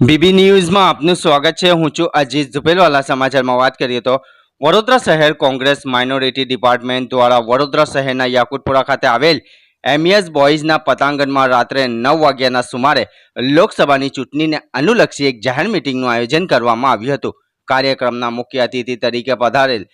BB ન્યૂઝમાં આપનું સ્વાગત છે. હું છું અજીત ઝુપેલવાલા સમાચારમાં વાત કરીએ તો વડોદરા શહેર કોંગ્રેસ માઇનોરિટી ડિપાર્ટમેન્ટ દ્વારા વડોદરા શહેરના યાકુટપુરા ખાતે આવેલ એમએસ બોયઝના પતાંગણમાં રાત્રે નવ વાગ્યાના સુમારે લોકસભાની ચૂંટણીને અનુલક્ષી એક જાહેર મિટિંગનું આયોજન કરવામાં આવ્યું હતું. કાર્યક્રમના મુખ્ય અતિથિ તરીકે પધારેલ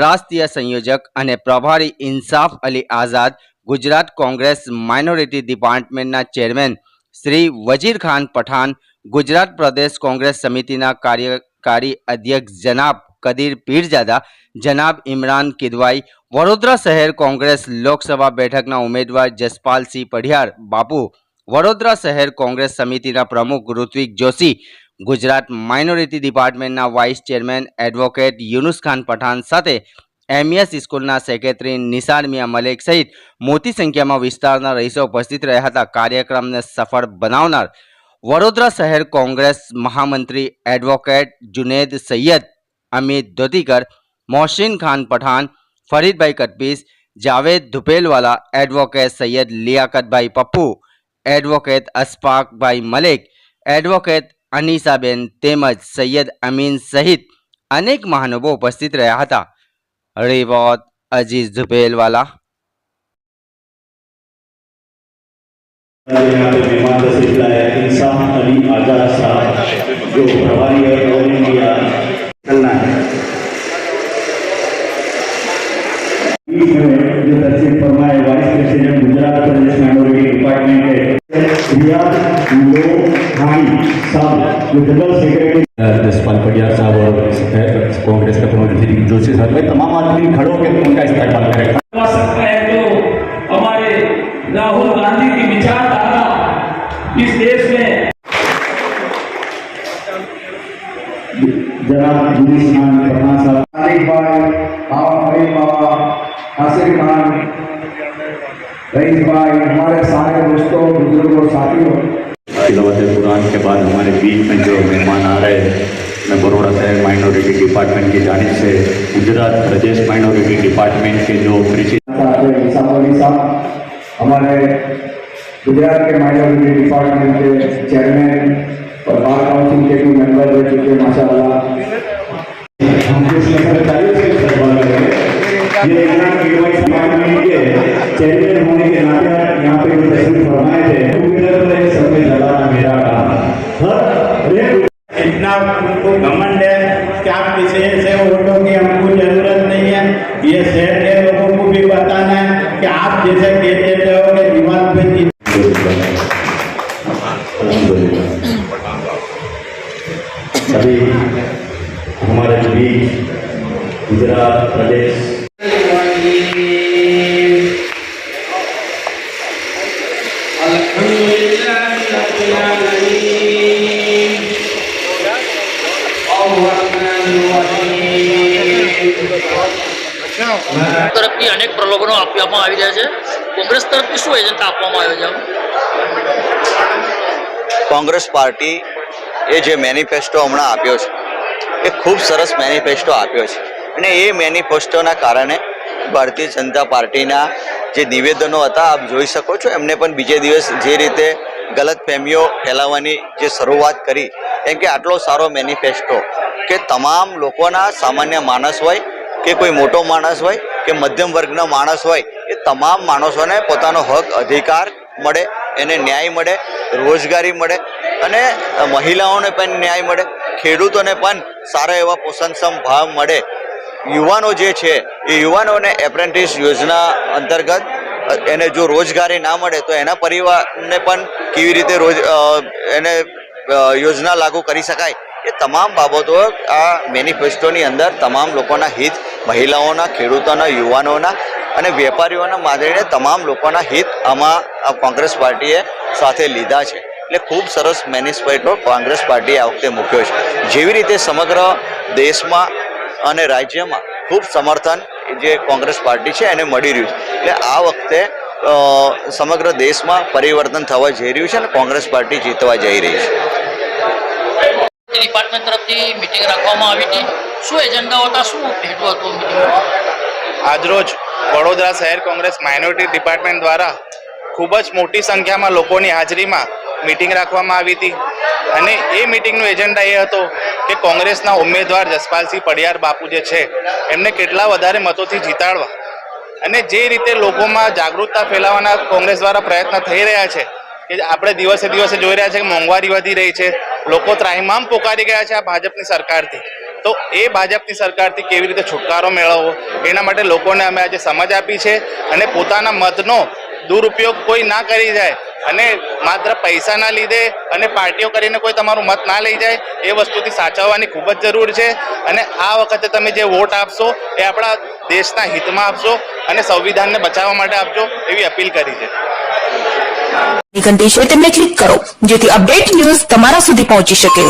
રાષ્ટ્રીય સંયોજક અને પ્રભારી ઇન્સાફ અલી આઝાદ, ગુજરાત કોંગ્રેસ માઇનોરિટી ડિપાર્ટમેન્ટના ચેરમેન શ્રી વજીર ખાન પઠાણ ગુજરાત પ્રદેશ કોંગ્રેસ સમિતિના કાર્યકારી અધ્યક્ષ જનાબ કદીર પીરજાદા, જનાબ ઇમરાન કિદવાઈ, વડોદરા શહેર કોંગ્રેસ લોકસભા બેઠકના ઉમેદવાર જસપાલસિંહ પઢિયાર, બાપુ, વડોદરા શહેર કોંગ્રેસ સમિતિના પ્રમુખ Rutvik Joshi, Gujarat minority ડિપાર્ટમેન્ટના vice chairman advocate Yunus Khan Pathan સાથે એમએસ સ્કૂલના સેક્રેટરી નિસાર મિયા મલેક સહિત મોટી સંખ્યામાં વિસ્તારના રહીશો ઉપસ્થિત રહ્યા હતા. કાર્યક્રમને સફળ બનાવનાર વડોદરા શહેર કોંગ્રેસ મહામંત્રી advocate Juned Sayyed Amit Dhotikar Mohsin Khan Pathan Faridbhai cut piece, Javed Dhupelwala, advocate Sayyed Liyakatbhai Pappu, advocate Aspakbhai Malek, advocate Anisaben તેમજ સૈયદ અમીન સહિત અનેક મહાનુભાવો ઉપસ્થિત રહ્યા હતા. રેવોત અજીઝ ધુપેલવાલા. یہاں پہ مہمان تشریف لائے انسان علی آزاد صاحب جو پرواری اور انڈیا چلنا ہے جو تشریف فرمائے وائس پریسیڈنٹ گجرات پردیش مائنورٹی ڈپارٹمنٹ ہے جسپال پٹیار صاحب اور کانگریس کا تمام آدمی کھڑوں کے ان کا استقبال کریں جناب جنیس خان پٹھان صاحب طارق بھائی آف فریم بابا ناصر خان رئیس بھائی ہمارے سارے دوستوں بزرگ ساتھیوں۔ تلاوت قرآن کے بعد ہمارے بیچ میں جو مہمان آ رہے میں بروڑا شہر مائنورٹی ڈپارٹمنٹ کی جانب سے گجرات پردیش مائنورٹی ڈپارٹمنٹ کے جو صاحب ہمارے گجرات کے مائنورٹی ڈپارٹمنٹ کے چیئرمین माइनॉरिटी डिपार्टमेंट के चेयरमैन और बार काउंसिल के भी मेंबर रह चुके माशाल्लाह हम कुछ कर्मचारियों से सवाल करेंगे ये यहाँ के वाइस डिपार्टमेंट के चेयरमैन होने के नाते यहाँ पे जो तशरीफ फरमाए थे टू व्हीलर पर વીજ ગુજરાત પ્રદેશ તરફથી અનેક પ્રલોભનો આપવામાં આવી જાય છે. કોંગ્રેસ તરફથી શું એજન્ડા આપવામાં આવ્યો છે કોંગ્રેસ પાર્ટી એ જે મેનિફેસ્ટો હમણાં આપ્યો છે એ ખૂબ સરસ મેનિફેસ્ટો આપ્યો છે. અને એ મેનિફેસ્ટોના કારણે ભારતીય જનતા પાર્ટીના જે નિવેદનો હતા, આપ જોઈ શકો છો, એમને પણ બીજે દિવસ જે રીતે ગલતફહેમીઓ ફેલાવવાની જે શરૂઆત કરી કેમ કે આટલો સારો મેનિફેસ્ટો કે તમામ લોકોના સામાન્ય માણસ હોય કે કોઈ મોટો માણસ હોય કે મધ્યમ વર્ગનો માણસ હોય, એ તમામ માણસોને પોતાનો હક, અધિકાર મળે, એને ન્યાય મળે, રોજગારી મળે અને મહિલાઓને પણ ન્યાય મળે, ખેડૂતોને પણ સારા એવા પોષણક્ષમ ભાવ મળે. યુવાનો જે છે, એ યુવાનોને એપ્રેન્ટિસ યોજના અંતર્ગત, એને જો રોજગારી ના મળે, તો એના પરિવારને પણ કેવી રીતે રોજ એને યોજના લાગુ કરી શકાય. એ તમામ બાબતો આ મેનિફેસ્ટોની અંદર તમામ લોકોના હિત, મહિલાઓના, ખેડૂતોના, યુવાનોના અને વેપારીઓના માદળીને તમામ લોકોના હિત આમાં કોંગ્રેસ પાર્ટીએ સાથે લીધા છે. એટલે ખૂબ સરસ મેનિફેસ્ટો કોંગ્રેસ પાર્ટીએ આ વખતે મૂક્યો છે. જેવી રીતે સમગ્ર દેશમાં અને રાજ્યમાં ખૂબ સમર્થન જે કોંગ્રેસ પાર્ટી છે એને મળી રહ્યું છે. એટલે આ વખતે સમગ્ર દેશમાં પરિવર્તન થવા જઈ રહ્યું છે અને કોંગ્રેસ પાર્ટી જીતવા જઈ રહી છે. ડિપાર્ટમેન્ટ તરફથી મિટિંગ રાખવામાં આવી હતી. શું એજન્ડા હતા? શું હેતુ હતો આજરોજ વડોદરા શહેર કોંગ્રેસ માઇનોરિટી ડિપાર્ટમેન્ટ દ્વારા ખૂબ જ મોટી સંખ્યામાં લોકોની હાજરીમાં મિટિંગ રાખવામાં આવી હતી. અને એ મિટિંગનો એજન્ડા એ હતો કે કોંગ્રેસના ઉમેદવાર જસપાલસિંહ પડિયાર બાપુ જે છે, એમને કેટલા વધારે મતોથી જીતાડવા. અને જે રીતે લોકોમાં જાગૃતતા ફેલાવવાના કોંગ્રેસ દ્વારા પ્રયત્ન થઈ રહ્યા છે, કે આપણે દિવસે દિવસે જોઈ રહ્યા છે કે મોંઘવારી વધી રહી છે, લોકો ત્રાહિમામ પોકારી ગયા છે આ ભાજપની સરકારથી. તો એ ભાજપની સરકારથી કેવી રીતે છુટકારો મેળવવો? એના માટે લોકોને અમે આજે સમજ આપી છે અને પોતાના મતનો દુરુપયોગ કોઈ ના કરી જાય અને માત્ર પૈસાના લીધે અને પાર્ટીઓ કરીને કોઈ તમારું મત ના લઈ જાય, એ વસ્તુથી સાચવવાની ખૂબ જ જરૂર છે. અને આ વખતે તમે જે વોટ આપશો, એ આપણા દેશના હિતમાં આપશો અને સંવિધાનને બચાવવા માટે આપજો એવી અપીલ કરી છે. છે તેમને ક્લિક કરો, જેથી અપડેટ ન્યૂઝ તમારા સુધી પહોંચી શકે.